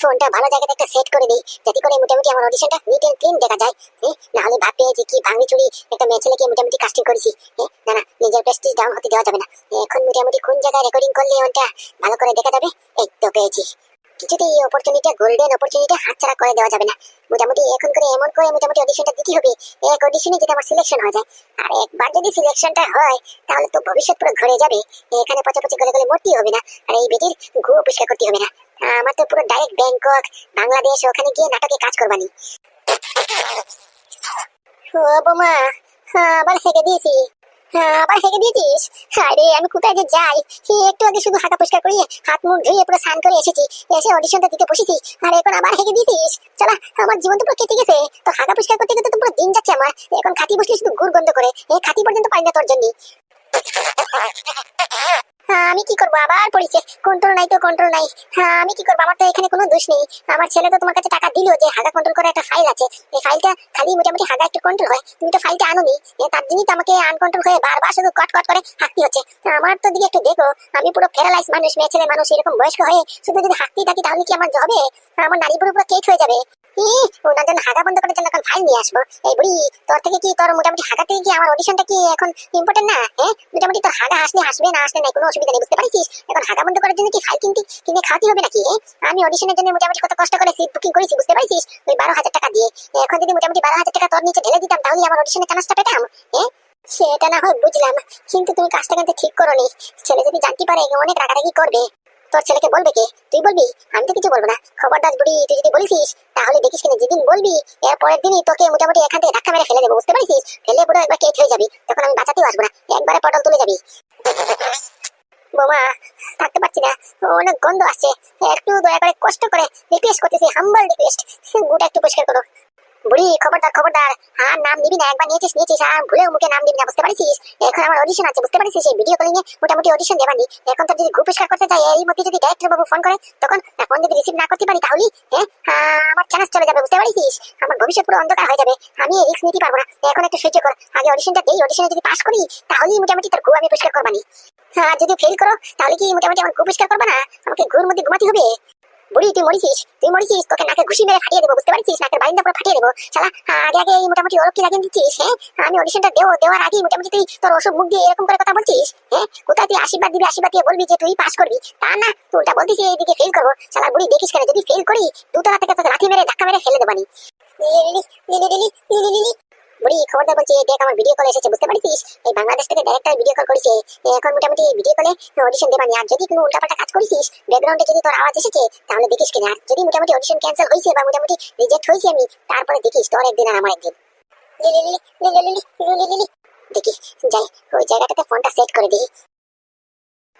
ফোনটা ভালো জায়গাতে একটা সেট করে দিই, যাতে করে মোটামুটি আমার অডিশনটা নিট এন্ড ক্লিন দেখা যায় হ্যাঁ? না হলে ভাববে যে কি ভাঙি চুরি একটা মেয়ে ছেলেকে মোটামুটি কাস্টিং করেছি হ্যাঁ? না না, নিজের প্রেস্টিজ ডাউন হতে দেওয়া যাবে না। এখন মোটামুটি কোন জায়গায় রেকর্ডিং করলে ওটা ভালো করে দেখা যাবে, এই তো পেয়েছি। কিছুতেই এই অপরচুনিটি গোল্ডেন অপরচুনিটি হাতছাড়া করে দেওয়া যাবে না। মোটামুটি এখন করে এমন করে মোটামুটি অডিশনটা দিতে হবে এক অডিশনে যদি আমার সিলেকশন হয়ে যায়, আর একবার যদি সিলেকশনটা হয়, তাহলে তো ভবিষ্যৎ পুরো ঘরে যাবে, এখানে পচে পচে গলে গলে মরতেই হবে না, আর এই বেটির ঘু পরিষ্কার করতে হবে না। আমার তো পুরো ডাইরেক্ট ব্যাংকক বাংলাদেশ ওখানে গিয়ে নাটকে কাজ করবানি। ও বোমা হ্যাঁ, আবার হেগে দিয়েছি। হ্যাঁ, আবার হেগে দিয়েছিস? আরে আমি কোথায় যে যাই? একটু আগে শুধু হাঁকা করিয়ে হাত মুখ ধুয়ে পুরো স্নান করে এসেছি। এসে অডিশনটা দিতে বসেছি। আর এখন আবার হেগে দিয়েছিস? চলা আমার জীবন তো পুরো কেটে গেছে। তো হাঁকা পরিষ্কার করতে করতে তো পুরো দিন যাচ্ছে আমার। এখন খাতি বসলে শুধু গুড় গন্ধ করে। এই খাতি পর্যন্ত পাই না তোর জন্য। হ্যাঁ, আমি কি করব? আবার পড়িছে। কন্ট্রোল নাই তো কন্ট্রোল নাই। হ্যাঁ আমি কি করব? আমার তো এখানে কোনো দোষ নেই। আমার ছেলে তো তোমার কাছে টাকা দিল যে হাগা কন্ট্রোল করে একটা ফাইল আছে। এই ফাইলটা খালি মোটামুটি হাগা একটু কন্ট্রোল হয়। তুমি তো ফাইলটা আনোনি। এ, তার জন্যই তো আমাকে আনকন্ট্রোল হয়ে বারবার শুধু কট কট করে হাঁকতে হচ্ছে। আমার তো দিকে একটু দেখো আমি পুরো প্যারালাইজ মানুষ মেয়ে ছেলে মানুষ এরকম বয়স্ক হয়ে শুধু যদি হাঁকতেই থাকি তাহলে কি আমার হবে আমার নারী পুরো পুরো কেট হয়ে যাবে। হ্যাঁ? বুঝতে পারছিস হ্যাঁ? বারো হাজার টাকা দিয়ে। এখন যদি মোটামুটি বারো হাজার টাকা দিতাম, তাহলে আমার হ্যাঁ? সেটা না হয় বুঝলাম, কিন্তু তুমি কাজটা কিন্তু ঠিক করো নি ছেলে যদি জানতে পারে, অনেক রাগারাগি করবে। তোর ছেলেকে বলবে কে? তুই বলবি? আমি তো কিছু বলব না। খবরদার বুড়ি, তুই যদি বলিস তাহলে দেখিস কিনা যেদিন বলবি এর দিনই তোকে মোটামুটি এখান থেকে ধাক্কা মেরে ফেলে দেবো, বুঝতে পারছিস? ফেলে পুরো একবার কেট হয়ে যাবি, তখন আমি বাঁচাতেও আসব না। একবারে পটল তুলে যাবি। বোমা, থাকতে পারছি না। অনেক গন্ধ আসছে। একটু দয়া করে কষ্ট করে রিকোয়েস্ট করতেছি হাম্বল রিকোয়েস্ট গুটা একটু পরিষ্কার করো। বুড়ি খবরদার খবরদার। আর নাম নিবি না, একবার নিয়েছিস নিয়েছিস, আর ভুলেও মুখে নাম নিবি না, বুঝতে এখন আমার অডিশন আছে, বুঝতে এই ভিডিও কলিং এ মোটামুটি অডিশন এখন তো যদি করতে এর মধ্যে যদি ডাইরেক্টর বাবু ফোন করে, তখন ফোন যদি রিসিভ না করতে পারি তাহলে হ্যাঁ আমার চান্স চলে যাবে, বুঝতে আমার ভবিষ্যৎ পুরো অন্ধকার হয়ে যাবে, আমি রিস্ক নিতে পারব না। এখন একটু সহ্য কর, আগে অডিশনটা দেই অডিশনে যদি পাস করি তাহলেই মোটামুটি আমি পরিষ্কার করবানি। হ্যাঁ যদি ফেল করো, তাহলে কি মোটামুটি আমার পরিষ্কার করবে না? আমাকে ঘুর মধ্যে ঘুমাতে হবে? বুড়ি তুই মরিছিস? তুই মরিছিস? তোকে নাকে ঘুষি মেরে ফাটিয়ে দেবো, বুঝতে পারছিস? নাকের বাইন্দা পুরো ফাটিয়ে দেবো। শালা আগে আগে মোটামুটি ওরক লাগিয়ে দিচ্ছিস হ্যাঁ? আমি অডিশনটা দেবো, দেওয়ার আগেই মোটামুটি তুই তোর ওসব মুখ দিয়ে এরকম করে কথা বলছিস হ্যাঁ? কোথায় তুই আশীর্বাদ দিবি, আশীর্বাদ দিয়ে বলবি যে তুই পাস করবি? তা না, তুই উল্টা বলতিস এইদিকে ফেল করব। শালা, বুড়ি, দেখিস কেন? যদি ফেল করি, দুতলা থেকে তোকে লাথি মেরে ধাক্কা মেরে ফেলে দেবানি Lily Lily Lily Lily Lily বুড়ি খবরদার বলছি দেখ আমার ভিডিও কল এসেছে বুঝতে পারছিস এই বাংলাদেশ থেকে ডাইরেক্টর ভিডিও কল করেছে এখন মোটামুটি ভিডিও কলে অডিশন দেবানি আর যদি কোনো উল্টাপাল্টা কাজ করিস ব্যাকগ্রাউন্ডে যদি তোর আওয়াজ এসেছে তাহলে দেখিস কিনা যদি মোটামুটি অডিশন ক্যান্সেল হয়েছে বা মোটামুটি রিজেক্ট হয়েছে আমি তারপরে দেখিস তোর একদিন আর আমার একদিন দেখি যাই ওই জায়গাটাতে ফোনটা সেট করে দিই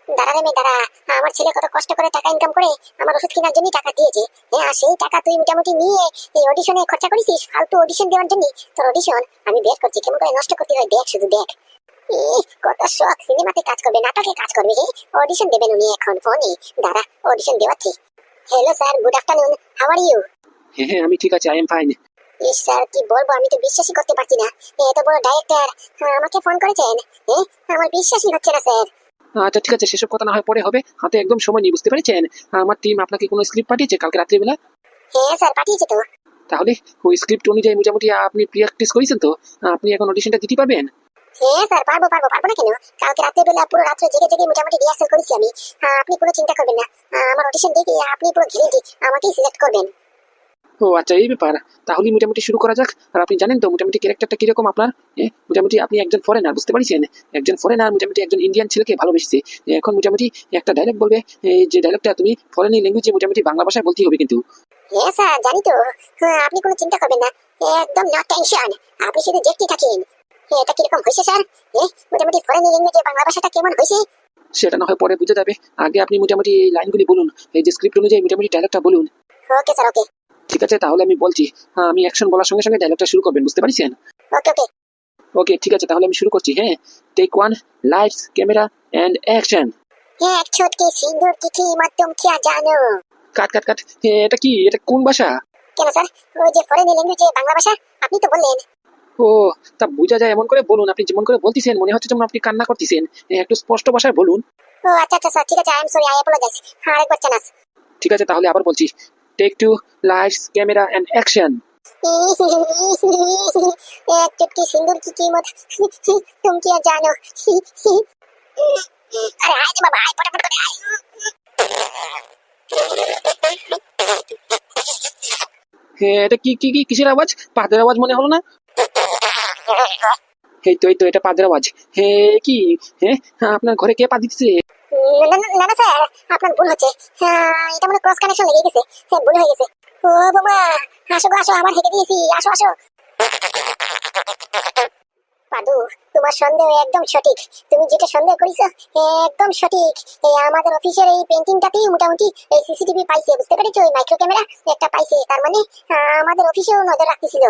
দাঁড়া রে মেয়ে দাঁড়া। আমার ছেলে কত কষ্ট করে টাকা ইনকাম করে আমার ওষুধ কেনার জন্য টাকা দিয়েছে। হ্যাঁ আর সেই টাকা তুই মোটামুটি নিয়ে এই অডিশনে খরচা করেছিস ফালতু অডিশন দেওয়ার জন্য তোর অডিশন আমি বের করছি। কেমন করে নষ্ট করতে হয় দেখ শুধু দেখ। কত শখ সিনেমাতে কাজ করবে নাটকে কাজ করবে অডিশন দেবেন উনি এখন ফোনে দাঁড়া audition দেওয়াচ্ছি। Hello sir good afternoon how are you হ্যাঁ হ্যাঁ আমি ঠিক আছে I am fine yes sir কি বলব আমি তো বিশ্বাসই করতে পারছি না। এত বড় ডাইরেক্টর আমাকে ফোন করেছেন? হ্যাঁ আমার বিশ্বাসই হচ্ছে না স্যার আচ্ছা ঠিক আছে সেসব কথা না হয় পরে হবে। হাতে একদম সময় নেই বুঝতে পেরেছেন? আমার টিম আপনাকে কোনো স্ক্রিপ্ট পাঠিয়েছে কালকে রাত্রিবেলা? হ্যাঁ স্যার পাঠিয়েছে তো। তাহলে ওই স্ক্রিপ্ট অনুযায়ী মোটামুটি আপনি প্র্যাকটিস করেছেন তো? আপনি এখন অডিশনটা দিতে পারবেন? হ্যাঁ স্যার পারব পারব পারব না কেন? কালকে রাত্রেবেলা পুরো রাত্রে জেগে জেগে মোটামুটি রিহার্সাল করেছি আমি। আপনি কোনো চিন্তা করবেন না। আমার অডিশন দেখে আপনি পুরো গ্যারেন্টি আমাকেই সিলেক্ট করবেন। ও আচ্ছা এই ব্যাপার। তাহলে মোটামুটি শুরু করা যাক। আর আপনি জানেন তো মোটামুটি ক্যারেক্টারটা কীরকম আপনার? মোটামুটি আপনি একজন ফরেনার বুঝতে পারছেন? একজন ফরেনার মোটামুটি একজন ইন্ডিয়ান ছেলেকে ভালোবেসেছে। এখন মোটামুটি একটা ডায়লগ বলবে যে ডায়লগটা তুমি ফরেন ল্যাঙ্গুয়েজে মোটামুটি বাংলা ভাষায় বলতে হবে কিন্তু। হ্যাঁ স্যার জানি তো। হ্যাঁ আপনি কোনো চিন্তা করবেন না। একদম না টেনশন আপনি শুধু দেখতে থাকেন। এটা কীরকম হয়েছে স্যার? মোটামুটি ফরেন ল্যাঙ্গুয়েজে বাংলা ভাষাটা কেমন হয়েছে? সেটা না হয় পরে বুঝে যাবে। আগে আপনি মোটামুটি এই লাইনগুলি বলুন এই যে স্ক্রিপ্ট অনুযায়ী মোটামুটি ডায়লগটা বলুন। Okay sir okay. ঠিক আছে তাহলে আমি বলছি হ্যাঁ আমি অ্যাকশন বলার সঙ্গে সঙ্গে ডায়লগটা শুরু করবেন বুঝতে পারছেন? ওকে ঠিক আছে তাহলে আমি শুরু করছি হ্যাঁ? Take one lights camera and action এক ছোটকে সিন্দুর তিথি মাধ্যম কিয়া জানো। কাট কাট কাট এটা কি? এটা কোন ভাষা? কেন স্যার? ওই যে ফরেন ল্যাঙ্গুয়েজে বাংলা ভাষা আপনি তো বললেন। ও তা বোঝা যায় এমন করে বলুন আপনি যেমন করে বলতিছেন মনে হচ্ছে যেমন আপনি কান্না করতেছেন। একটু স্পষ্ট ভাষায় বলুন। ও আচ্ছা আচ্ছা স্যার ঠিক আছে I am sorry I apologize হ্যাঁ আরেকবার চান্স ঠিক আছে তাহলে আবার বলছি take two lights camera and action এক चुटकी सिंदूर की कीमत तुम क्या जानो अरे आए रे बाबा आए फटाफट करे आए হ্যাঁ এটা কি কি কি কিসের আওয়াজ পাদের আওয়াজ মনে হলো না এই তো এই তো এটা পাদের আওয়াজ হে কি হ্যাঁ হ্যাঁ, আপনার ঘরে কে পা দিচ্ছে না না স্যার আপনার ভুল হচ্ছে। হ্যাঁ, এটা মনে ক্রস কানেকশন লেগে গেছে। হ্যাঁ ভুল হয়ে গেছে। ও বাবা আসো আসো দিয়েছি। আসো আসো। পাদু তোমার সন্দেহ একদম সঠিক। তুমি যেটা সন্দেহ করিস একদম সঠিক। এই আমাদের অফিসের এই পেন্টিংটাতেই মোটামুটি এই সিসিটিভি পাইছে বুঝতে পেরেছ? ওই মাইক্রো ক্যামেরা একটা পাইছে তার মানে আমাদের অফিসেও নজর রাখতেছিল।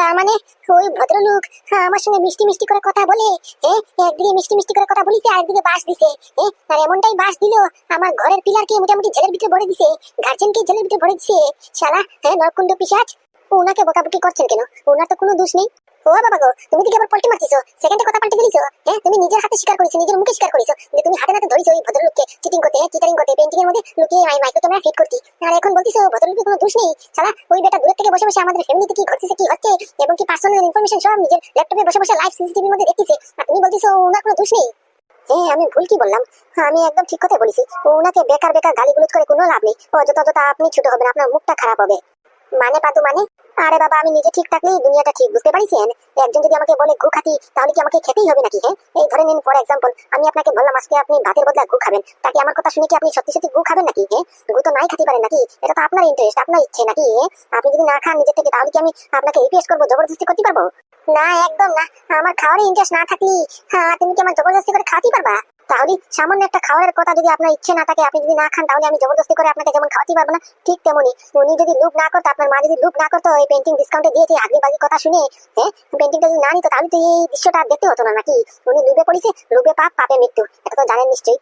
তার মানে ওই ভদ্রলোক হ্যাঁ, আমার সঙ্গে মিষ্টি মিষ্টি করে কথা বলে একদিকে মিষ্টি মিষ্টি করে কথা বলিছে আরেকদিকে বাস দিছে আর এমনটাই বাস দিল আমার ঘরের পিলারকে মোটামুটি জেলের ভিতরে ভরে দিছে গার্জেনকে জেলের ভিতরে ভরে দিছে শালা হ্যাঁ নরকুণ্ড পিসাজ ওনাকে বকাবকি করছেন কেন? ওনার তো কোনো দোষ নেই। ও বাবা গো তুমি কি আবার পল্টি মারছিছো সেকেন্ডে কথা পাল্টে দিলিছো হ্যাঁ তুমি নিজের হাতে স্বীকার করেছ নিজের মুখে স্বীকার করেছ যে তুমি হাতে নাতে ধরেছো ওই ভদ্রলোককে চিটিং করতে চিটারিং করতে পেন্টিং এর মধ্যে লুকিয়ে মাই মাইক্রো ক্যামেরা ফিট করতি। আর এখন বলতিছো ভদ্রলোকের কোনো দোষ নেই। শালা ওই বেটা দূর থেকে বসে বসে আমাদের ফ্যামিলিতে কি ঘটতেছে কি হচ্ছে এবং কি পার্সোনাল ইনফরমেশন সব নিজের ল্যাপটপে বসে বসে লাইভ সিসিটিভির মধ্যে দেখতেছে আর তুমি বলতিছো ওনার কোনো দোষ নেই? হ্যাঁ আমি ভুল কি বললাম? হ্যাঁ, আমি একদম ঠিক কথা বলেছি। ওনাকে বেকার বেকার গালি গুলোজ করে কোনো লাভ নেই। অযথা অযথা আপনি ছোট হবেন আপনার মুখটা খারাপ হবে। মানে পাতু মানে? আরে বাবা, আমি নিজে ঠিক থাকলেই দুনিয়াটা ঠিক, বুঝতে পারিছেন? একজন যদি আমাকে বলে গু খাতি, তাহলে কি আমাকে খেতেই হবে নাকি হ্যাঁ? এই ধরে নিন ফর এক্সাম্পল আমি আপনাকে বললাম, আজকে আপনি ভাতের বদলে গু খাবেন তাকে আমার কথা শুনে কি আপনি সত্যি সত্যি গু খাবেন নাকি হ্যাঁ? গু তো নাই খাতে পারেন নাকি? এটা তো আপনার ইন্টারেস্ট আপনার ইচ্ছে নাকি হ্যাঁ? আপনি যদি না খান নিজের থেকে, তাহলে কি আমি আপনাকে রিকোয়েস্ট করব, জবরদস্তি করতে পারব? না, একদম না, আমার খাওয়ার ইন্টারেস্ট না থাকলে হ্যাঁ তুমি কি আমার জবরদস্তি করে খাওয়াতে পারবা? তাহলে সামান্য একটা খাওয়ার কথা যদি আপনার ইচ্ছে না থাকে, আপনি যদি না খান, তাহলে আমি জবরদস্তি করে আপনাকে যেমন খাওয়াতে পারব না, ঠিক তেমনি উনি যদি লুপ না করতো, আপনার মা যদি লুপ না করতো, এই পেন্টিং ডিসকাউন্টে দিয়েছে আগলি বাজি কথা শুনে হ্যাঁ পেন্টিংটা যদি না নিত, তাহলে তো এই দৃশ্যটা দেখতে হতো না, নাকি? উনি লুবে পড়েছে লুবে পাপ, পাপে মৃত্যু। এটা তো জানেন নিশ্চয়ই।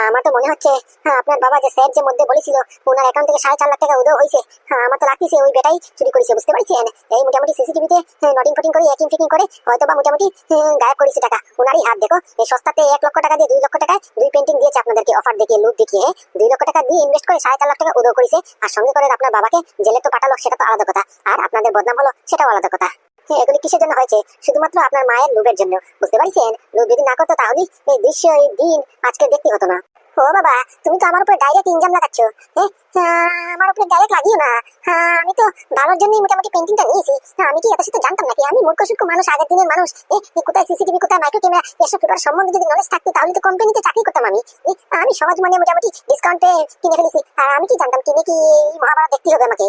আমার তো মনে হচ্ছে হ্যাঁ আপনার বাবা যে স্যার যে মধ্যে বলেছিল ওনার অ্যাকাউন্ট থেকে সাড়ে চার লাখ টাকা উদয় হয়েছে হ্যাঁ আমার তো লাগতেছে ওই বেটাই চুরি করেছে বুঝতে পারছেন এই মোটামুটি সিসিটিভিতে নটিং ফটিং করে একিং ফিকিং করে হয়তো বা মোটামুটি হ্যাঁ, গায়েব করেছে টাকা ওনারই হাত দেখো এই সস্তাতে এক লক্ষ টাকা দিয়ে দুই লক্ষ টাকায় দুই পেন্টিং দিয়েছে আপনাদেরকে অফার দেখিয়ে লুট দেখিয়ে হ্যাঁ? দুই লক্ষ টাকা দিয়ে ইনভেস্ট করে সাড়ে চার লাখ টাকা উদয় করেছে আর সঙ্গে করে আপনার বাবাকে জেলে তো পাঠালো সেটা তো আলাদা কথা আর আপনাদের বদনাম হলো সেটাও আলাদা কথা হ্যাঁ, এগুলি কিসের জন্য হয়েছে? শুধুমাত্র আপনার মায়ের লোভের জন্য। বুঝতে পারছেন? লোভ যদি না করতো তাহলে এই দৃশ্য এই দিন আজকে দেখতে হতো না। ও বাবা তুমি তো আমার উপরে ডাইরেক্ট ইনজাম লাগাচ্ছ। হ্যাঁ আমার উপরে ডাইরেক্ট লাগিও না। হ্যাঁ, আমি তো ভালোর জন্যই মোটামুটি পেন্টিংটা নিয়েছি। হ্যাঁ, আমি কি এত শত জানতাম নাকি? আমি মূর্খ সূক্ষ্ম মানুষ আগের দিনের মানুষ। কোথায় সিসিটিভি কোথায় মাইক্রো ক্যামেরা এসব ব্যাপার সম্বন্ধে যদি নলেজ থাকতো তাহলে তো কোম্পানিতে চাকরি করতাম আমি। আমি সহজ মানে মোটামুটি ডিসকাউন্টে কিনে ফেলেছি। আর আমি কি জানতাম কিনে কি মহাভারত দেখতে হবে আমাকে?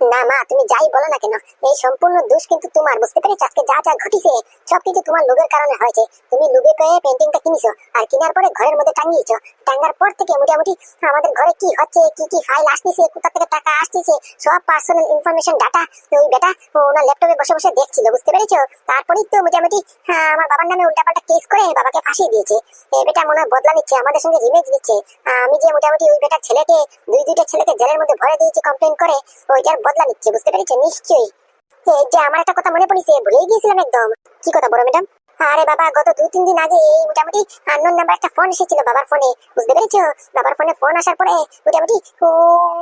না মা তুমি যাই বলো না কেন? এই সম্পূর্ণ দোষ কিন্তু তোমার বুঝতে পেরেছ? আজকে যা যা ঘটিছে সবকিছু তোমার লোভের কারণে হয়েছে। তুমি লোভে পেয়ে পেন্টিংটা কিনেছো আর কেনার পরে ঘরের মধ্যে টাঙিয়েছো। টাঙ্গার পর থেকে মোটামুটি আমাদের ঘরে কি হচ্ছে কি কি ফাইল আসতেছে কোথা থেকে টাকা আসতেছে সব পার্সোনাল ইনফরমেশন ডাটা ওই বেটা ওনার ল্যাপটপে বসে বসে দেখছিল বুঝতে পেরেছ? তারপরেই তো মোটামুটি হ্যাঁ, আমার বাবার নামে উল্টাপাল্টা কেস করে বাবাকে ফাঁসিয়ে দিয়েছে। এই বেটা মনে হয় বদলা নিচ্ছে আমাদের সঙ্গে নিচ্ছে আহ, আমি যে মোটামুটি ওই বেটার ছেলেকে দুই দুইটা ছেলেকে জেলের মধ্যে ভরে দিয়েছি কমপ্লেন করে ওইটার বদলা নিচ্ছে, বুঝতে পেরেছে নিশ্চয়ই। এই যে, আমার একটা কথা মনে পড়েছে, ভুলেই গিয়েছিলাম একদম। কি কথা বড় ম্যাডাম? আরে বাবা, গত দু, তিন দিন আগে এই মোটামুটি আননোন নাম্বার একটা ফোন এসেছিল বাবার ফোনে বুঝতে পেরেছ? বাবার ফোনে ফোন আসার পরে মোটামুটি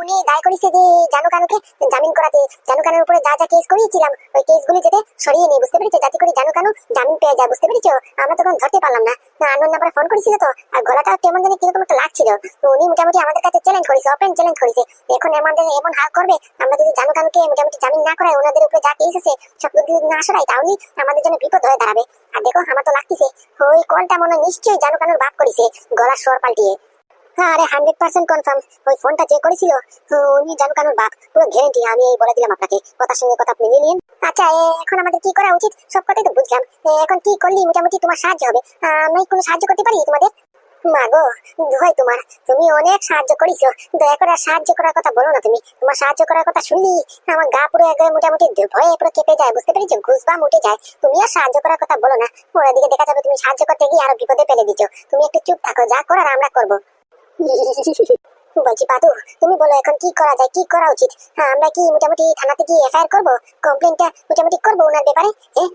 উনি দায় করেছে যে জানু কানুকে জামিন করাতে। জানু কানুর উপরে যা যা কেস করিয়েছিলাম, ওই কেসগুলি যাতে সরিয়ে নিই, বুঝতে পেরেছ? যাতে করে জানু কানু জামিন পেয়ে যায়, বুঝতে পেরেছ? আমরা তখন ধরতে পারলাম না। আননোন নাম্বারে ফোন করেছিল তো, আর গলাটা কেমন জানি কীরকম একটা লাগছিল। তো উনি মোটামুটি আমাদের কাছে চ্যালেঞ্জ করেছে ওপেন চ্যালেঞ্জ করেছে। এখন আমাদের এমন হাল করবে, আমরা যদি জানু কানুকে মোটামুটি জামিন না করায় ওনাদের উপরে যা কেস আছে সব না সরাই তাহলে আমাদের জন্য বিপদ হয়ে দাঁড়াবে। আর দেখো, আমার তো লাগতেছে। ওই কলটা মনে নিশ্চয়ই জানু কানুর বাপ করেছে গলার স্বর পাল্টিয়ে। আরে হান্ড্রেড পার্সেন্ট কনফার্ম ওই ফোনটা চেক করেছিল, উনি জানু কানুর বাপ, পুরো গ্যারেন্টি আমি এই বলে দিলাম আপনাকে। কথার সঙ্গে কথা আপনি নিয়ে নিন। আচ্ছা এখন আমাদের কি করা উচিত? সব কথাই তো বুঝলাম। এখন কি করলি মোটামুটি তোমার সাহায্য হবে? আমি কোনো সাহায্য করতে পারি তোমাদের? মা গো দোহাই তোমার। তুমি অনেক সাহায্য করেছ। দয়া করে সাহায্য করার কথা বলো না তুমি। তোমার সাহায্য করার কথা শুনলি? আমার গা পুরো একবারে মোটামুটি ভয়ে পুরো কেঁপে যায়, বুঝতে পেরেছ? ঘুষবাম উঠে যায়। তুমি আর সাহায্য করার কথা বলো না। ওরা দিকে দেখা যাবে তুমি সাহায্য করতে গিয়ে আরও বিপদে ফেলে দিচ্ছ তুমি একটু চুপ থাকো, যা করার আমরা করব। বলছি, বাদু, তুমি বলো এখন কি করা যায়, কি করা উচিত? হ্যাঁ আমরা কি মোটামুটি থানাতে গিয়ে এফআইআর করব? কমপ্লেনটা মোটামুটি করব ওনার ব্যাপারে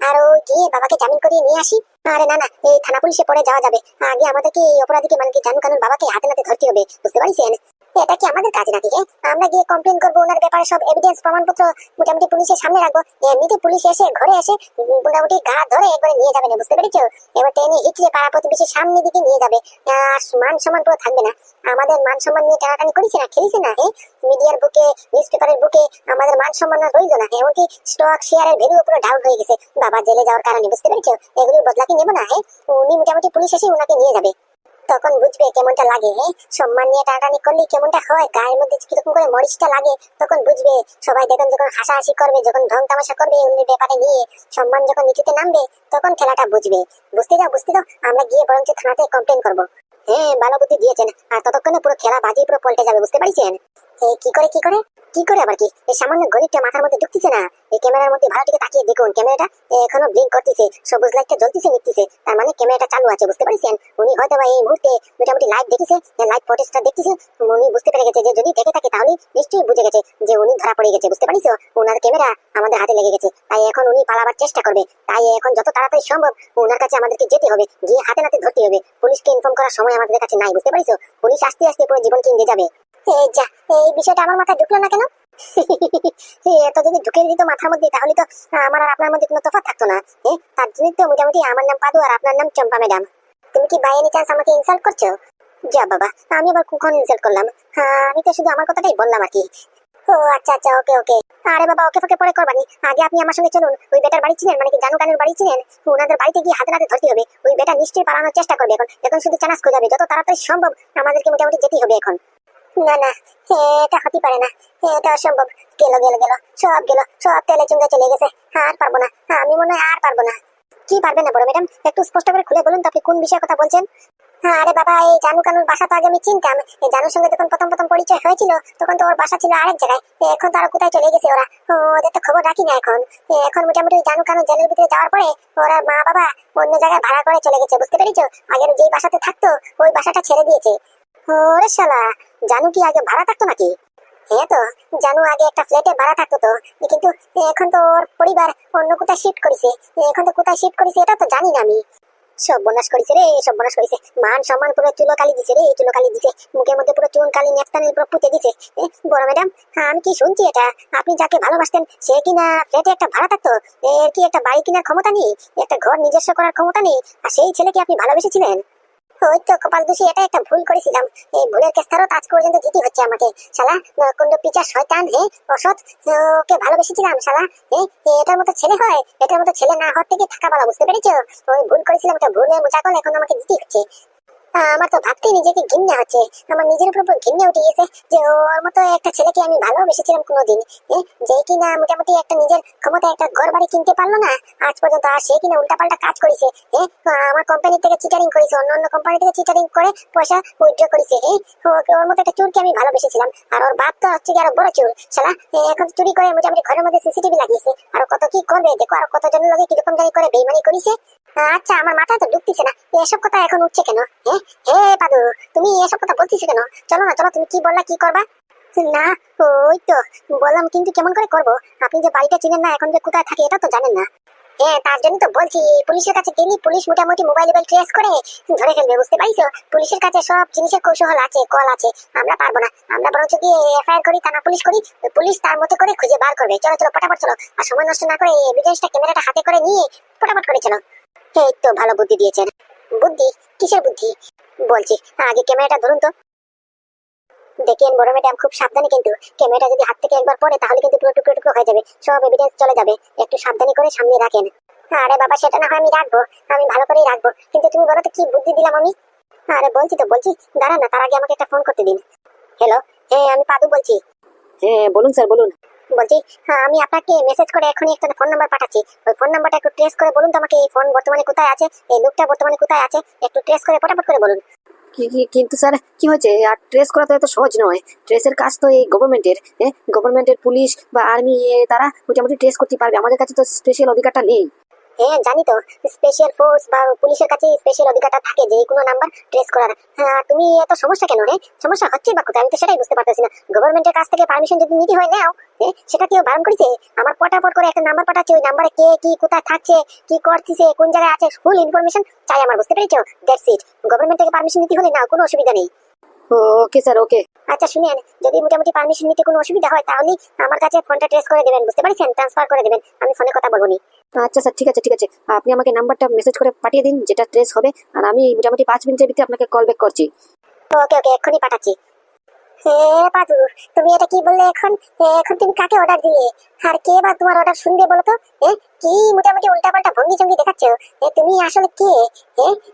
আর ও গিয়ে বাবাকে জামিন করিয়ে নিয়ে আসি। আরে না না, এই থানা পুলিশে পরে যাওয়া যাবে। আগে আমাদেরকে এই অপরাধীকে মানে কি জানু কানুন বাবাকে হাতে হাতে ধরতে হবে, বুঝতে পারছেন? এটা কি আমাদের কাজ নাকি? আমরা গিয়ে কমপ্লেন করব, ওনার ব্যাপারে সব এভিডেন্স প্রমাণপত্র মোটামুটি পুলিশের সামনে রাখব। এমনিতে পুলিশ এসে, ঘরে এসে মোটামুটি গা ধরে একবারে নিয়ে যাবে না, বুঝতে পেরেছ? এবার হিচড়ে পাড়া সামনে দিকে নিয়ে যাবে। আর মান সম্মান পুরো থাকবে না। আমাদের মান সম্মান নিয়ে টানাটানি না না হ্যাঁ মিডিয়ার বুকে নিউজ পেপারের বুকে, আমাদের মান সম্মান রইল না, এমনকি স্টক শেয়ারের ভ্যালু পুরো হয়ে গেছে। বাবা, জেলে যাওয়ার কারণে, বুঝতে পেরেছ? এগুলির বদলা কি নেব না হ্যাঁ উনি মোটামুটি পুলিশ এসে ওনাকে নিয়ে যাবে। তখন বুঝবে কেমনটা লাগে সম্মান নিয়ে টানাটানি করলে কেমনটা হয়? গায়ের মধ্যে কীরকম করে মরিচটা লাগে, তখন বুঝবে। সবাই দেখুন যখন হাসাহাসি করবে, যখন ঢং তামাশা করবে অন্য ব্যাপারে নিয়ে সম্মান যখন নিচুতে নামবে, তখন খেলাটা বুঝবে। বুঝতে দাও বুঝতে দাও, আমরা গিয়ে বরঞ্চ থানাতে কমপ্লেন করব। হ্যাঁ ভালো বুদ্ধি দিয়েছেন। আর ততক্ষণে পুরো খেলা বাজি পুরো পল্টে যাবে, বুঝতে পারছেন? কি করে কি করে? কি করে আবার কি? এই সামান্য গণিতটা মাথার মধ্যে ঢুকতেছে না? এই ক্যামেরার মধ্যে ভালো তাকিয়ে দেখুন। ক্যামেরাটা এখনও ব্লিঙ্ক করতেছে। সবুজ লাইটটা জ্বলতেছে নিতেছে তার মানে ক্যামেরাটা চালু আছে, বুঝতে পারছেন? উনি হয়তো বা এই মুহূর্তে মোটামুটি লাইভ দেখেছে লাইভ ফুটেজটা দেখতেছে। উনি বুঝতে পেরে গেছে যে যদি দেখে থাকে তাহলে নিশ্চয়ই বুঝে গেছে যে উনি ধরা পড়ে গেছে, বুঝতে পারিস ওনার ক্যামেরা আমাদের হাতে লেগে গেছে। তাই এখন উনি পালাবার চেষ্টা করবে। তাই এখন যত তাড়াতাড়ি সম্ভব ওনার কাছে আমাদেরকে যেতে হবে। গিয়ে হাতে নাতে ধরতে হবে। পুলিশকে ইনফর্ম করার সময় আমাদের কাছে নাই, বুঝতে পারিস পুলিশ আস্তে আস্তে পুরো জীবন কিনতে যাবে। এই যা, এই বিষয়টা আমার মাথায় ঢুকলো না কেন? এত যদি ঢুকে দিত মাথার মধ্যে তাহলে তো আমার আর আপনার মধ্যে কোনো থাকতো না হ্যাঁ? তার জন্যই তো মোটামুটি আমার নাম পাদু আর আপনার নাম চম্পা ম্যাডাম। তুমি কি বাই এনি চান্স আমাকে ইনসাল্ট করছ? যা বাবা, আমি আবার কখন ইনসাল্ট করলাম? হ্যাঁ আমি তো শুধু আমার কথাটাই বললাম আর কি। ও আচ্ছা আচ্ছা ওকে ওকে। আরে বাবা, ওকে ফোকে পরে করবানি। আগে আপনি আমার সঙ্গে চলুন, ওই বেটার বাড়ি ছিলেন মানে কি জানু কানুর বাড়ি ছিলেন ওনাদের বাড়িতে গিয়ে হাতে নাতে ধরতে হবে। ওই বেটা নিশ্চয়ই পালানোর চেষ্টা করবে এখন। এখন শুধু চানাস খোঁজাবে, যত তাড়াতাড়ি সম্ভব আমাদেরকে মোটামুটি যেতেই হবে এখন। না না এটা হতে পারে না। এটা অসম্ভব। গেল গেল গেল। সব গেল। সব তেলে চুঙ্গে চলে গেছে। আর পারব না। আমি মনে হয় আর পারব না। কি পারবেন না বড় ম্যাডাম? একটু স্পষ্ট করে খুলে বলুন তো আপনি কোন বিষয়ে কথা বলছেন? হ্যাঁ, আরে বাবা এই জানু কানুর বাসা তো আগে আমি চিনতাম। জানুর সঙ্গে যখন প্রথম প্রথম পরিচয় হয়েছিল তখন তো ওর বাসা ছিল আরেক জায়গায়। এখন তো কোথায় চলে গেছে ওরা? ওদের তো খবর রাখি না এখন। এখন মোটামুটি জানু কানু জেলের ভিতরে যাওয়ার পরে ওরা মা বাবা অন্য জায়গায় ভাড়া করে চলে গেছে বুঝতে পেরেছ? আগের যেই বাসাতে থাকতো ওই বাসাটা ছেড়ে দিয়েছে। ওরে শালা, জানু কি আগে ভাড়া থাকতো নাকি? হ্যাঁ তো, জানু আগে একটা ফ্ল্যাটে ভাড়া থাকতো তো কিন্তু এখন তো ওর পরিবার অন্য কোথায় শিফট করেছে এখন তো কোথায় শিফট করেছে এটা তো জানি না আমি। সব বনাস করেছে রে, সব বনাস করেছে। মান সম্মান পুরো চুলো কালি দিছে রে চুলো কালি দিছে। মুখের মধ্যে পুরো চুন কালি নেক্সটানের পুরো পুঁতে দিছে। বড় ম্যাডাম, আমি কি শুনছি এটা? আপনি যাকে ভালোবাসতেন, সে কিনা ফ্ল্যাটে একটা ভাড়া থাকতো? এর কি একটা বাড়ি কেনার ক্ষমতা নেই? একটা ঘর নিজস্ব করার ক্ষমতা নেই? আর সেই ছেলেকে আপনি ভালোবেসেছিলেন? ওই তো কপাল এই হচ্ছে আমাকে। শালা নরকুণ্ড পিচা শয়তান, হে, অসৎ ওকে ভালোবেসেছিলাম, শালা, হে এটার মতো ছেলে হয়, এটার মতো ছেলে না হওয়ার থেকে থাকা বলা বুঝতে পেরেছ? ভুল করেছিলাম একটা ভুলের মোচাকল এখন আমাকে দিতে হচ্ছে। আমার তো ভাবতে নিজেকে ঘৃণা হচ্ছে আমার নিজের উপর ঘৃণা উঠে গেছে যে ওর মতো একটা ছেলেকে আমি ভালোবেসেছিলাম কোনোদিন। যে কিনা মোটামুটি একটা নিজের ক্ষমতা একটা ঘর বাড়ি কিনতে পারল না, আজ পর্যন্ত আর সে কিনা উল্টাপাল্টা কাজ করেছে। আমার কোম্পানি থেকে চিটারিং করেছে, অন্য অন্য কোম্পানি থেকে চিটারিং করে পয়সা উইথড্র করেছে। ওর মতো একটা চুরকে আমি ভালোবেসেছিলাম। আর ওর বাপ তো হচ্ছে আরও বড় চুর। শালা এখন চুরি করে মোটামুটি ঘরের মধ্যে সিসিটিভি লাগিয়েছে। আর কত কি করবে, দেখো আর কতজন লোকে কীরকম জানি করে বেইমানি করেছে। আচ্ছা আমার মাথা তো ঢুকতেছে না। এসব কথা এখন উঠছে কেন? হ্যাঁ হে পাদু তুমি এসব কথা বলছিস কেন? চলো না, চলো, তুমি কি বললা, কি করবা? না, ওই তো, বললাম কিন্তু কেমন করে করব? আপনি যে বাড়িটা চিনেন না, এখন যে কোথায় থাকে, এটা তো জানেন না। হ্যাঁ তার জন্য তো বলছি, পুলিশের কাছে গেলে পুলিশ মোটামুটি মোবাইল মোবাইল ট্রেস করে ধরে ফেলবে, বুঝতে পারিছো? পুলিশের কাছে সব জিনিসের কৌশল আছে, কল আছে, আমরা পারব না। আমরা বরঞ্চ গিয়ে এফআইআর করি, থানা পুলিশ করি, পুলিশ তার মতো করে খুঁজে বার করবে। চলো চলো ফটাফট চলো। আর সময় নষ্ট না করে এভিডেন্সটা ক্যামেরাটা হাতে করে নিয়ে ফটাফট করে চলো। এই তো ভালো বুদ্ধি দিয়েছেন। বুদ্ধি? কিসের বুদ্ধি? বলছি, আগে ক্যামেরাটা ধরুন তো। দেখেন বড় ম্যাডাম, খুব সাবধানে কিন্তু ক্যামেরাটা যদি হাত থেকে একবার পড়ে, তাহলে কিন্তু পুরো টুকরো টুকরো হয়ে যাবে। সব এভিডেন্স চলে যাবে। একটু সাবধানে করে সামনে রাখেন। আরে বাবা, সেটা না হয় আমি রাখব। আমি ভালো করেই রাখব। কিন্তু তুমি বলো তো, কি বুদ্ধি দিলাম আমি? আরে বলছি তো, বলছি দাঁড়া না, তার আগে আমাকে একটা ফোন করতে দিন। হ্যালো হ্যাঁ আমি পাদু বলছি। হ্যাঁ বলুন স্যার, বলুন। বলছি হ্যাঁ আমি আপনাকে মেসেজ করে এখনই একটা ফোন নাম্বার পাঠাচ্ছি। ওই ফোন নাম্বারটা একটু ট্রেস করে বলুন তো আমাকে এই ফোন বর্তমানে কোথায় আছে, এই লোকটা বর্তমানে কোথায় আছে, একটু ট্রেস করে ফটাফট করে বলুন। কিন্তু স্যার কি হয়েছে? আর ট্রেস করা তো এত সহজ নয়। ট্রেসের কাজ তো এই গভর্নমেন্টের গভর্নমেন্টের পুলিশ বা আর্মি তারা মোটামুটি ট্রেস করতে পারবে। আমাদের কাছে তো স্পেশাল অধিকারটা নেই। হ্যাঁ জানি তো। স্পেশাল ফোর্স বা পুলিশের কাছে স্পেশাল অধিকারটা থাকে যে কোনো নাম্বার ট্রেস করার। হ্যাঁ তুমি এত সমস্যা কেন রে? সমস্যা হচ্ছে বা কোথায়? আমি তো সেটাই বুঝতে পারতেছি না। গভর্নমেন্টের কাছ থেকে পারমিশন যদি নিতে হয় নাও। সেটা কেউ বারণ করেছে? আমার পটাপট করে একটা নাম্বার পাঠাচ্ছে ওই নাম্বারে কে কি কোথায় থাকছে কি করতেছে কোন জায়গায় আছে ফুল ইনফরমেশন চাই আমার বুঝতে পেরেছ? দ্যাটস ইট গভর্নমেন্ট থেকে পারমিশন নিতে হলে না কোনো অসুবিধা নেই। ওকে স্যার ওকে আচ্ছা শুনেন যদি মোটামুটি পারমিশন নিতে কোনো অসুবিধা হয় তাহলে আমার কাছে ফোনটা ট্রেস করে দেবেন বুঝতে পারছেন? ট্রান্সফার করে দেবেন। আমি ফোনে কথা বলব নি। আচ্ছা স্যার, ঠিক আছে ঠিক আছে। আপনি আমাকে নাম্বারটা মেসেজ করে পাঠিয়ে দিন, যেটা ট্রেস হবে, আর আমি মোটামুটি পাঁচ মিনিটের ভিতরে আপনাকে কল ব্যাক করছি। ওকে ওকে, এক্ষুনি পাঠাচ্ছি। তুমি এটা কি বললে এখন? এখন তুমি কাকে অর্ডার দিলে? আর কে বা তোমার অর্ডার শুনবে বলো তো? কি মোটামুটি উল্টাপাল্টা ভঙ্গি চঙ্গি দেখাচ্ছ তুমি আসলে কে?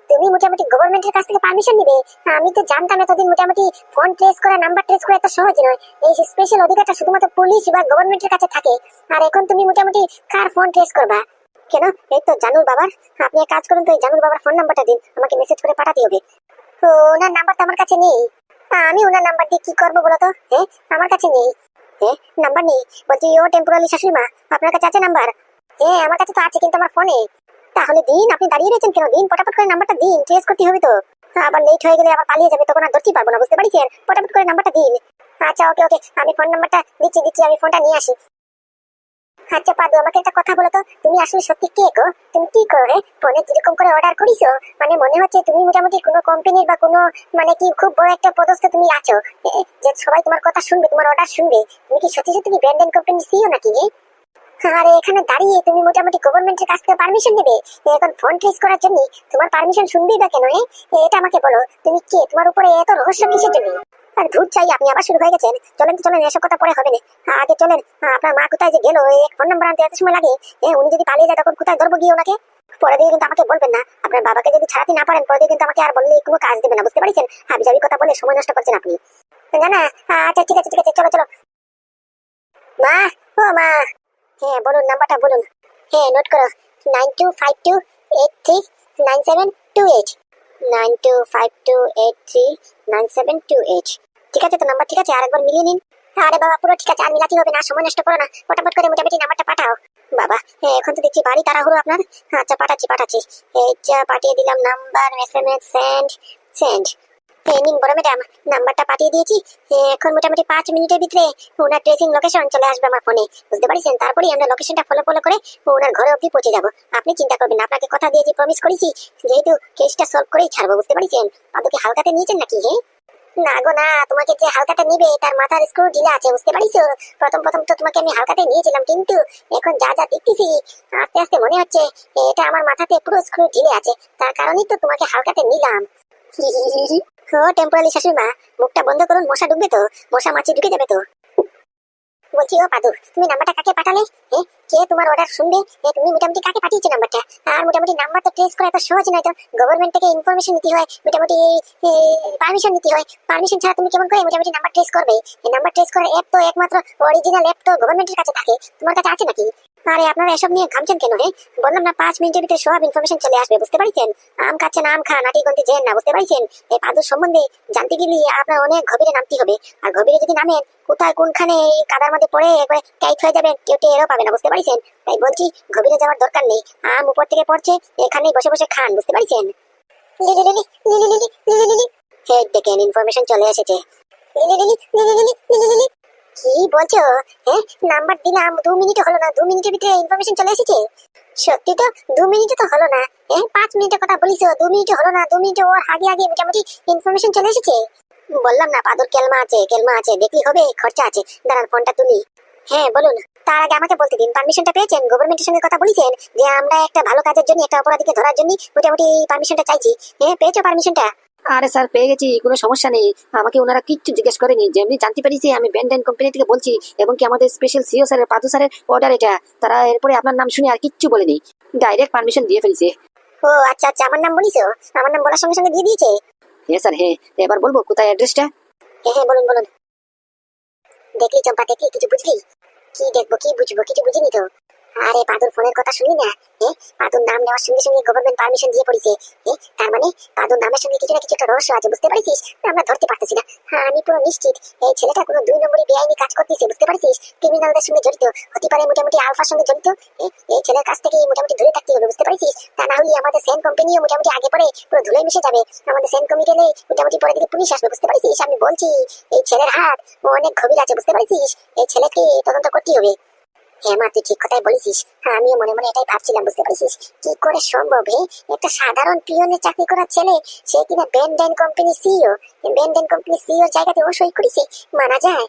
তুমি মোটামুটি গভর্নমেন্টের কাছ থেকে পারমিশন নিবে? আমি তো জানতাম এতদিন মোটামুটি ফোন ট্রেস করা নাম্বার ট্রেস করা এত সহজ নয়। এই স্পেশাল অধিকারটা শুধুমাত্র পুলিশ বা গভর্নমেন্টের কাছে থাকে, আর এখন তুমি মোটামুটি কার ফোন ট্রেস করবা? কেন? এই তো জানুর বাবার। আপনি কাজ করুন তো এই জানুর বাবার ফোন নাম্বারটা দিন, আমাকে মেসেজ করে পাঠাতে হবে। তো ওনার নাম্বারটা আমার কাছে নেই। আমি ওনার নাম্বার দিয়ে কি করব বলো তো? হ্যাঁ আমার কাছে নেই। হ্যাঁ নাম্বার নেই। বলছি, ও টেম্পোরারি শাশুড়ি মা, আপনার কাছে আছে নাম্বার হ্যাঁ আমার কাছে তো আছে, কিন্তু আমার ফোনে তাহলে দিন, আপনি দাঁড়িয়ে রয়েছেন কেন? দিন, পটাপট করে নাম্বারটা দিন ট্রেস করতে হবে তো। আবার লেট হয়ে গেলে আবার পালিয়ে যাবে, তখন আর ধরতেই পারব না, বুঝতে পারছেন? পটাপট করে নাম্বারটা দিন। আচ্ছা ওকে ওকে আমি ফোন নাম্বারটা দিচ্ছি দিচ্ছি, আমি ফোনটা নিয়ে আসি। আচ্ছা পাদু, আমাকে একটা কথা বলো তো। তুমি আসলে সত্যি কে গো? তুমি কি করো রে ফোনে যেরকম করে অর্ডার করিছো মানে মনে হচ্ছে তুমি মোটামুটি কোনো কোম্পানির বা কোনো মানে কি খুব বড় একটা পদস্থ তুমি আছো। যে সবাই তোমার কথা শুনবে, তোমার অর্ডার শুনবে। তুমি কি সত্যি সত্যি ব্র্যান্ডেন কোম্পানি সিও নাকি আরে, এখানে দাঁড়িয়ে তুমি মোটামুটি গভর্নমেন্টের কাছ থেকে পারমিশন নেবে? এখন ফোন ট্রেস করার জন্য তোমার পারমিশন শুনবেই বা কেন এটা আমাকে বলো, তুমি কে? তোমার উপরে এত রহস্য কিসের জন্য? আর ধূর চাই, আপনি আবার শুরু হয়ে গেছেন। চলেন তো, চলেন, এসব কথা পরে হবে না। আগে চলেন। আপনার মা কোথায় যে গেল? এই ফোন নাম্বার আনতে এত সময় লাগে। উনি যদি পালিয়ে যায়, তখন কোথায় ধরবো গিয়ে ওনাকে? পরে দিয়ে কিন্তু আমাকে বলবেন না। আপনার বাবাকে যদি ছাড়াতে না পারেন, পরে দিয়ে কিন্তু আমাকে আর বললে কোনো কাজ দেবে না, বুঝতে পারছেন? হাবি জাবি কথা বলে সময় নষ্ট করছেন আপনি। না না আচ্ছা ঠিক আছে ঠিক আছে, চলো চলো। মা, ও মা। হ্যাঁ বলুন নাম্বারটা বলুন। হ্যাঁ নোট করো। Nine two five two eight three nine seven two eight nine two five two eight three nine seven two eight ঠিক আছে তো নাম্বার ঠিক আছে? আরেকবার মিলিয়ে নিন। আরে বাবা পুরো ঠিক আছে আর মিলাতে হবে না সময় নষ্ট করো না। ফটাফট করে মোটামুটি নাম্বারটা পাঠাও। বাবা হ্যাঁ, এখন তো দেখছি বাড়ি তাড়াহুড়ো আপনার। আচ্ছা পাঠাচ্ছি পাঠাচ্ছি। এই যা পাঠিয়ে দিলাম number S M S send send নিন বড় ম্যাডাম, নাম্বারটা পাঠিয়ে দিয়েছি। এখন মোটামুটি পাঁচ মিনিটের ভিতরে ওনার ট্রেসিং লোকেশন চলে আসবে আমার ফোনে বুঝতে পারছেন? তারপরেই আমরা লোকেশনটা ফলো ফলো করে ওনার ঘরে অবধি পৌঁছে যাব। আপনি চিন্তা করবেন আপনাকে কথা দিয়েছি প্রমিস করেছি, যেহেতু কেসটা সলভ করেই ছাড়বো, বুঝতে পারছেন? পাদুকে হালকাতে নিয়েছেন নাকি হ্যাঁ না গো, না, তোমাকে যে হালকাটা নিবে, তার মাথার স্ক্রু ঢিলা আছে, বুঝতে পারিছো প্রথম প্রথম তো তোমাকে আমি হালকাতে নিয়েছিলাম, কিন্তু এখন যা যা দেখতেছি, আস্তে আস্তে মনে হচ্ছে এটা আমার মাথাতে পুরো স্ক্রু ঢিলে আছে। তার কারণেই তো তোমাকে হালকাতে নিলাম। মুখটা বন্ধ করুন, মশা তো, মশা মাছি ঢুকে যাবে তো। বলছি, ও পাদু, তুমি নাম্বারটা কাকে পাঠালে? এ কে তোমার অর্ডার শুনবে? তুমি মোটামুটি কাকে পাঠিয়েছো নাম্বারটা? আর মোটামুটি নাম্বার তো ট্রেস করা এত সহজ নয় তো। গভর্নমেন্ট থেকে ইনফরমেশন নিতে হয়, মোটামুটি পারমিশন নিতে হয়। পারমিশন ছাড়া তুমি কেমন করে মোটামুটি নাম্বার ট্রেস করবে? এই নাম্বার ট্রেস করার অ্যাপ তো একমাত্র অরিজিনাল অ্যাপ তো গভর্নমেন্টের কাছে থাকে। তোমার কাছে আছে নাকি? আরে আপনারা এসব নিয়ে ঘামছেন কেন হে বললাম না পাঁচ মিনিটের ভিতরে সব ইনফরমেশন চলে আসবে বুঝতে পারছেন আম খাচ্ছেন আম খা নাটি গন্তি জেন না বুঝতে পারছেন এই পাদুর সম্বন্ধে জানতে গেলে আপনার অনেক গভীরে নামতে হবে আর গভীরে যদি নামেন কোথায় কোনখানে এই কাদার মধ্যে পড়ে একবারে টাইট হয়ে যাবেন কেউ টেরও পাবে না বুঝতে পারছেন তাই বলছি গভীরে যাওয়ার দরকার নেই আম উপর থেকে পড়ছে এখানেই বসে বসে খান বুঝতে পারছেন হেড দেখেন ইনফরমেশন চলে এসেছে কি বলছো? হ্যাঁ নাম্বার দিলাম, দু হলো না, দু মিনিটের ভিতরে ইনফরমেশন চলে এসেছে? সত্যি তো, দু মিনিটে তো হলো না। হ্যাঁ পাঁচ মিনিটের কথা দু মিনিটে হলো না, দু মিনিটে ওর আগে আগে মোটামুটি ইনফরমেশন চলে এসেছে? বললাম না কেলমা আছে কেলমা আছে হবে, খরচা আছে। দাঁড়ান ফোনটা তুলি। হ্যাঁ বলুন। তার আগে আমাকে বলতে দিন পারমিশনটা পেয়েছেন? গভর্নমেন্টের সঙ্গে কথা বলেছেন যে, আমরা একটা ভালো কাজের জন্য, একটা অপরাধীকে ধরার জন্য মোটামুটি পারমিশনটা চাইছি। হ্যাঁ পেয়েছ পারমিশনটা আরে স্যার পেয়ে গেছি কোনো সমস্যা নেই। আমাকে ওনারা কিচ্ছু জিজ্ঞেস করেনি। যেমনি জানতে পেরেছি আমি ব্যান্ডেন কোম্পানি থেকে বলছি এবং কি আমাদের স্পেশাল সিও স্যারের পাদু স্যারের অর্ডার এটা। তারা এরপরে আপনার নাম শুনে আর কিচ্ছু বলেনি। ডাইরেক্ট পারমিশন দিয়ে ফেলেছে। ও আচ্ছা আচ্ছা আমার নাম বলিস আমার নাম বলার সঙ্গে সঙ্গে দিয়ে দিয়েছে? হ্যাঁ স্যার হ্যাঁ। এবার বলব কোথায় অ্যাড্রেসটা হ্যাঁ হ্যাঁ বলুন বলুন। দেখলি চম্পা দেখলি কিছু বুঝলি? কি দেখব কি বুঝব কিছু বুঝিনি তো? আরে পাদুর ফোনের কথা শুনলি না এ পাদুর নাম নেওয়ার সঙ্গে সঙ্গে গভর্নমেন্ট পারমিশন দিয়ে পড়েছে এ তার মানে পাদুর নামের সঙ্গে কিছু না কিছু একটা রহস্য আছে, বুঝতে পারছিস? আমরা ধরতে পারতেছি না। হ্যাঁ আমি পুরো নিশ্চিত। এই ছেলেটা কোনো দুই নম্বরই বেআইনি কাজ করতেছে, বুঝতে পারছিস? ক্রিমিনালদের সঙ্গে জড়িত, হতে পারে মোটামুটি আলফার সঙ্গে জড়িত এই ছেলের কাছ থেকে মোটামুটি দূরে থাকতে হবে, বুঝতে পারছিস? তা না হলে আমাদের সেন কোম্পানিও মোটামুটি আগে পরে পুরো ধুলে মিশে যাবে। আমাদের সেন কমিটি মোটামুটি পরে দিকে পুলিশ আসবে, বুঝতে পারছিস? আমি বলছি, এই ছেলের হাত, ও অনেক গভীর আছে, বুঝতে পারছিস? এই ছেলেকে তদন্ত করতে হবে। হ্যাঁ মা তুই ঠিক কথাই বলেছিস। হ্যাঁ, আমিও মনে মনে এটাই ভাবছিলাম বুঝতে পারছিস। কি করে সম্ভব হে একটা সাধারণ পিয়নের চাকরি করা ছেলে সে কিনা বেন্ডেন কোম্পানি সিইও বেন্ডেন কোম্পানি সিইও জায়গাতে ও সই করেছে? মানা যায়?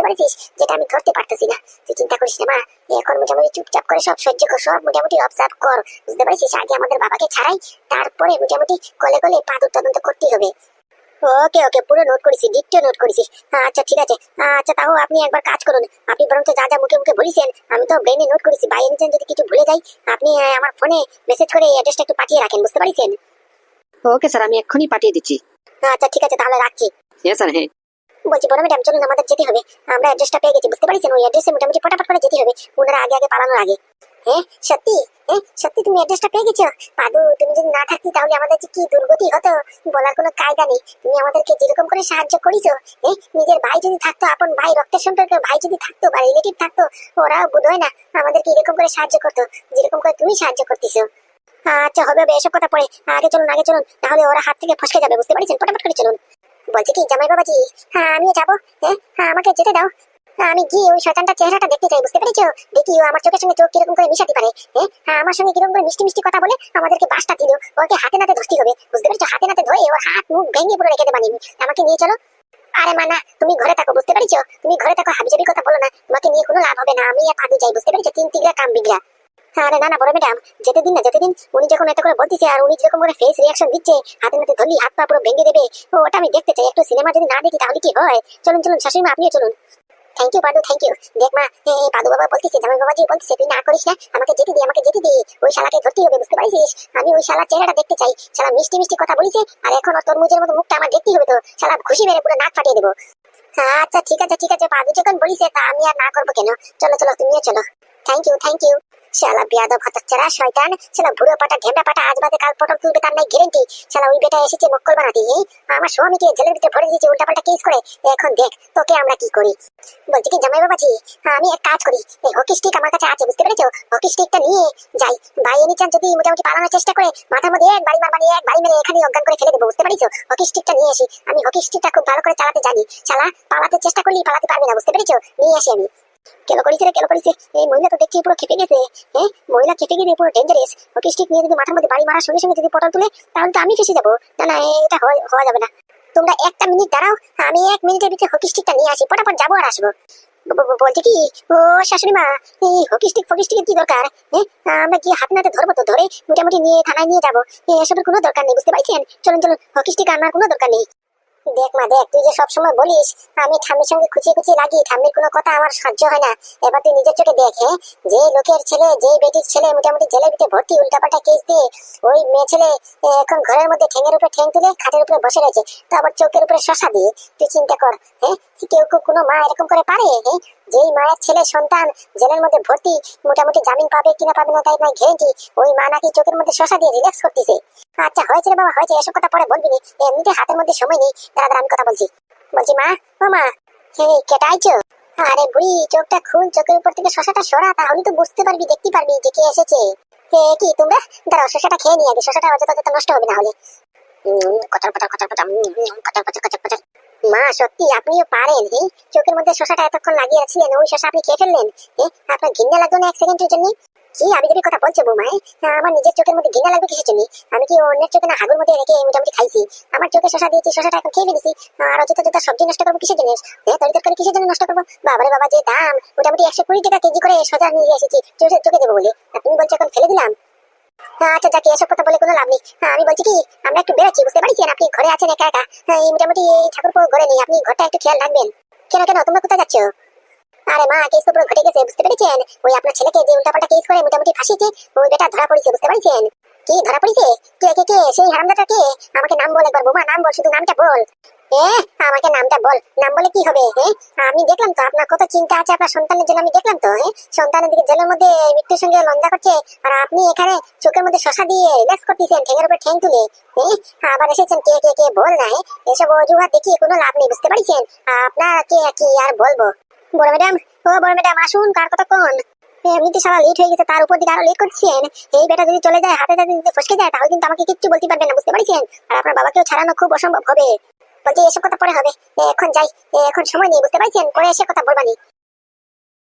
মানে বুঝতে যেটা আমি পারতেছি না। তুই চিন্তা করিস না এখন মোটামুটি চুপচাপ করে সব সহ্য কর, সব মোটামুটি কর, বুঝতে আগে আমাদের বাবাকে ছাড়াই, তারপরে মোটামুটি কলে কলে পাদুর তদন্ত করতে হবে। ওকে ওকে পুরো নোট করেছি ডিটেল নোট করেছি। আচ্ছা ঠিক আছে। আচ্ছা তাও আপনি একবার কাজ করুন। আপনি বরঞ্চ যা যা মুখে মুখে বলেছেন আমি তো ব্রেনে নোট করেছি। বাই এনি যদি কিছু ভুলে যাই আপনি আমার ফোনে মেসেজ করে অ্যাড্রেসটা একটু পাঠিয়ে রাখেন বুঝতে পারছেন? ওকে স্যার আমি এক্ষুনি পাঠিয়ে দিচ্ছি। আচ্ছা ঠিক আছে তাহলে রাখছি। হ্যাঁ স্যার হ্যাঁ। বলছি বড় ম্যাডাম চলুন আমাদের যেতে হবে। আমরা অ্যাড্রেসটা পেয়ে গেছি বুঝতে পারছেন? ওই অ্যাড্রেসে মোটামুটি ফটাফট করে যেতে হবে। ওনারা আগে আগে পালানোর আগে। সত্যি? সত্যি তুমি অ্যাড্রেসটা পেয়ে গেছো? পাদু, তুমি যদি না থাকতি তাহলে আমাদের কি দুর্গতি হতো বলার কোনো কায়দা নেই। তুমি আমাদেরকে যেরকম করে সাহায্য করিছো নিজের ভাই যদি থাকতো, আপন ভাই রক্তের সম্পর্কে ভাই যদি থাকতো বা রিলেটিভ থাকতো ওরা বোধ হয় না আমাদেরকে এরকম করে সাহায্য করতো, যেরকম করে তুমি সাহায্য করতেছো। আচ্ছা হবে হবে এসব কথা পরে। আগে চলুন আগে চলুন তাহলে ওরা হাত থেকে ফসকে যাবে, বুঝতে পারছেন? ফটাফট করে চলুন। বলছি কি, জামাই বাবাজি? হ্যাঁ আমিও যাব। হ্যাঁ হ্যাঁ আমাকে যেতে দাও। আমি গিয়ে ওই শয়তানটার চেহারাটা দেখতে চাই, বুঝতে পেরেছ? দেখি ও আমার চোখের সঙ্গে চোখ কীরকম করে মিশাতে পারে হ্যাঁ? হ্যাঁ আমার সঙ্গে কীরকম করে মিষ্টি মিষ্টি কথা বলে আমাদেরকে বাসটা দিল, ওকে হাতে নাতে ধরতে হবে, বুঝতে পেরেছ? হাতে নাতে ধরে ওর হাত মুখ ভেঙে পুরো রেখে দেবানি আমাকে নিয়ে চলো। আরে মা না তুমি ঘরে থাকো, বুঝতে পেরেছ? তুমি ঘরে থাকো হাবিজাবি কথা বলো না, তোমাকে নিয়ে কোনো লাভ হবে না, আমি আর পাদু বুঝতে পেরেছ? তিন তিনটা কাম বিগড়া। আরে না না, বড় ম্যাডাম যেতে দিন না যেতে দিন উনি যখন এত করে বলতেছে আর উনি যেরকম করে ফেস রিয়াকশন দিচ্ছে, হাতে নাতে ধরলি হাত পা পুরো ভেঙে দেবে ওটা আমি দেখতে চাই, একটু সিনেমা যদি না দেখি তাহলে কি হয়? চলুন চলুন শাশুড়ি মা আপনিও চলুন। Thank you Padu thank you দেখ মা এই পাদু বাবা বলতেছে, জামাই বাবাজি বলতেছে, তুই না করিস না, আমাকে যেতে দি, আমাকে যেতে দি। ওই শালাকে ধরতেই হবে, বুঝতে পারছিস? আমি ওই শালার চেহারাটা দেখতে চাই। শালা মিষ্টি মিষ্টি কথা বলিছে, আর এখন ওর তরমুজের মতো মুখটা আমার দেখতে হবে তো। শালা খুশি মেরে পুরো নাক ফাটিয়ে দেবো। আচ্ছা ঠিক আছে ঠিক আছে, পাদু যখন বলিছে, তা আমি আর না করব কেন? চলো চলো, তুমিও চলো। থ্যাংক ইউ থ্যাংক ইউ শালা বিয়াদব হতচ্ছাড়া, শয়তান। শালা বুড়ো পাটা ঢেমড়া পাটা আজ বাদে কাল পটল তুলবে, তার নাই গ্যারেন্টি শালা ওই বেটা এসেছে, মক্কল বানাতে। এই, আমার স্বামীকে জেলের ভিতরে ভরে দিয়েছে, উল্টাপাল্টা কেস করে। এখন দেখ, তোকে আমরা কি করি? বলছি কি, জামাই বাবাজি আমি এক কাজ করি। এই হকি স্টিক আমার কাছে আছে, বুঝতে পেরেছ? হকি স্টিকটা নিয়ে যাই। ভাই এনি চান যদি মোটামুটি পালানোর চেষ্টা করে, মাথার মধ্যে এক বাড়ি মারবানি এক বাড়ি মেরে এখানে অজ্ঞান করে ফেলে দেবো, বুঝতে পারিছো হকি স্টিকটা নিয়ে আসি। আমি হকি স্টিকটা খুব ভালো করে চালাতে জানি। শালা, পালাতে চেষ্টা করলেই পালাতে পারবে না, বুঝতে পেরেছ? নিয়ে আসি আমি। কেন করিস রে, কেন করিস এই মহিলা তো দেখছি পুরো খেপে গেছে। হ্যাঁ মহিলা খেপে গেলে পুরো ডেঞ্জারাস হকি স্টিক নিয়ে যদি মাথার মধ্যে বাড়ি মারার সঙ্গে সঙ্গে যদি পটল তুলে, তাহলে তো আমি ফেসে যাব। না না, এটা হওয়া- যাবে না। তোমরা একটা মিনিট দাঁড়াও, আমি এক মিনিটের ভিতরে হকি স্টিকটা নিয়ে আসি, পটাপট যাব আর আসব। বলছি কি, ও শাশুড়ি মা, এই হকি স্টিক ফকি স্টিকের কি দরকার? হ্যাঁ আমরা কি হাতে নাতে ধরবো তো, ধরে মোটামুটি নিয়ে থানায় নিয়ে যাব। এসবের কোনো দরকার নেই, বুঝতে পারছেন? চলুন চলুন হকি স্টিক আনার কোনো দরকার নেই। দেখ মা, দেখ, তুই যে সবসময় বলিস, আমি ঠাম্মির সঙ্গে খুঁচিয়ে খুঁচিয়ে লাগি ঠাম্মির কোনো কথা আমার সহ্য হয় না। এবার তুই নিজের চোখে দেখ হ্যাঁ? যে লোকের ছেলে যে বেটির ছেলে মোটামুটি জেলেবিতে ভর্তি উল্টাপাল্টা কেস দিয়ে ওই মেয়ে ছেলে এখন ঘরের মধ্যে ঠেঙের উপরে ঠেং তুলে খাটের উপরে বসে রয়েছে, তো আবার চোখের উপরে শশা দিয়ে তুই চিন্তা কর হ্যাঁ? কেউ কেউ কোনো মা এরকম করে পারে হ্যাঁ? যেই মায়ের ছেলে সন্তান জেলের মধ্যে ভর্তি মোটামুটি জামিন পাবে কিনা পাবে না তাই নাই গ্যারেন্টি ওই মা নাকি চোখের মধ্যে শশা দিয়ে রিল্যাক্স করতেছে। আচ্ছা হয়েছে বাবা হয়েছে এসব কথা পরে বলবি এমনিতে হাতের মধ্যে সময় নেই। দাঁড়া, আমি কথা বলছি। বলছি মা ও মা হে কেটাইছো? আরে বুড়ি চোখটা খুল চোখের উপর থেকে শশাটা সরা তাহলে তো বুঝতে পারবি দেখতে পারবি যে কে এসেছে। হে কি তোমরা? দাঁড়াও শশাটা খেয়ে নিয়ে আগে শশাটা অযথা নষ্ট হবে না হলে। চোখের মধ্যে শশাটা এতক্ষণ লাগিয়ে ওই শশা আপনি খেয়ে ফেললেন আপনার লাগল না এক সেকেন্ডের জন্য? কি আবিদাবি কথা বলছো বৌমায় আমার নিজের চোখের মধ্যে লাগবে কিসের জন্য? আমি কি অন্যের চোখে না হাগুর মধ্যে রেখে মোটামুটি খাইছি? আমার চোখে শশা দিয়েছি শশাটা এখন খেয়ে ফেলেছি। আর অযথা অযথা সবজি নষ্ট করব কিসের জন্য? হ্যাঁ তরি তরকারি কিসের জন্য নষ্ট করব? বাবারে বাবা যে দাম মোটামুটি একশো কুড়ি টাকা কেজি করে সজা নিয়ে এসেছি চোখে দেবো বলে। তুমি বলছো এখন ফেলে দিলাম? হ্যাঁ, আচ্ছা যাকে এসব কথা বলে কোনো লাভ নেই। হ্যাঁ, আমি বলছি কি আমরা একটু বেরোচ্ছি বুঝতে পারছেন আপনি ঘরে আছেন একা একা। হ্যাঁ, এই মোটামুটি এই ঠাকুর ঘরে নেই আপনি ঘরটা একটু খেয়াল রাখবেন। কেন কেন তোমরা কোথায় যাচ্ছ? আরে মা কেস তো পুরো ঘটে গেছে বুঝতে পেরেছেন? ওই আপনার ছেলেকে যে উল্টাপাল্টা কেস করে মোটামুটি ফাঁসিয়েছে ওই বেটা ধরা পড়েছে বুঝতে পারছেন? কি ধরা পড়েছে? কে কে কে? সেই হারামদাটা কে আমাকে নাম বল একবার বোমা, নাম বল, শুধু নামটা বল। এ, আমাকে নামটা বল। নাম বলে কি হবে আমি দেখলাম তো, আপনার কত চিন্তা আছে, আপনার সন্তানের জন্য আমি দেখলাম তো সন্তানের দিকে জেলের মধ্যে মৃত্যুর সঙ্গে লজ্জা করছে, আর আপনি এখানে চোখের মধ্যে শশা দিয়ে রিল্যাক্স করতেছেন, ঠেঙের তুলে আবার এসেছেন কে কে কে? বল না? এসব অজুহাত দেখিয়ে কোনো লাভ নেই, বুঝতে পারছেন? আপনাকে কি আর বলব? বড় ম্যাডাম, ও বড় ম্যাডাম, আসুন, কার কথা কোন? এমনিতে সারা লেট হয়ে গেছে, তার উপর দিকে আরও লেট করছেন। এই বেটা যদি চলে যায়, হাতে হাতে যদি ফসকে যায়, তাহলে কিন্তু আমাকে কিচ্ছু বলতে পারবেন না, বুঝতে পারছেন? আর আপনার বাবাকেও ছাড়ানো খুব অসম্ভব হবে। বলছি, এসব কথা পরে হবে। এখন যাই। এখন সময় নেই, বুঝতে পারছেন? পরে এসে কথা বলবানি